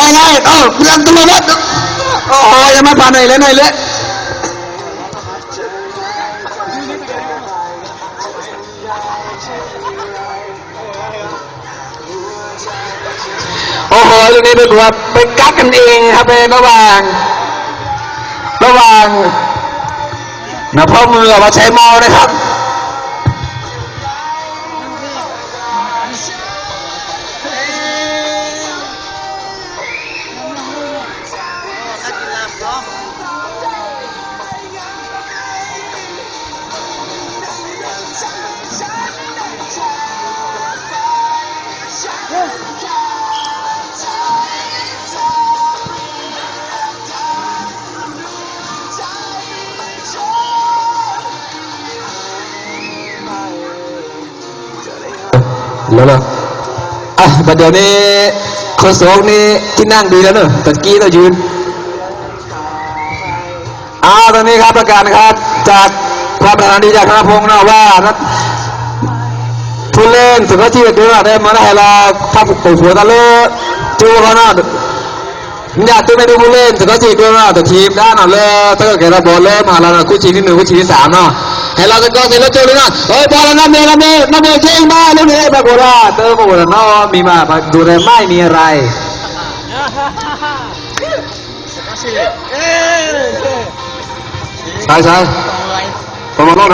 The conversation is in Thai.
ว่าไงเออเรื่องตัววัดโอ้โหยังไม่ผ่านไหนเลยไหนเลยโอ้โหเรื่องนี้เป็นว่าไปกักกันเองครับเป็นระหว่างระหว่างนะพ่อมือมาใช้มอนะครับ แล้วเหรออะประเดี๋ยวนี้คนโสงนี่ที่นั่งดีแล้วเนอะตะกี้เรายืนอ้าว ตอนนี้ครับประกาศนะครับ จากความประธานดีจากคณะพงศ์นะว่านักผู้เล่นถึงก็ที่เดือดได้มาได้เราพับปุ๋ยหัวตะลอะจูเขาเนาะอยากตัวไม่ดูผู้เล่นถึงก็ที่เดือดแต่ทีมด้านน่ะเลยถ้าเกิดเราบอลเล่มาแล้วนะคู่ชีที่หนึ่งคู่ชีที่สามเนาะให้เราจะก็เสร็จแล้วเจอเลยนะเฮ้ยบอลแล้วนะเมย์นะเมย์นะเมย์เก่งมากเลยเนี่ยแบบว่าเติมมาหมดแล้วเนาะมีมาดูแลไม่มีอะไรใช่ใช่ประ มาณนั้น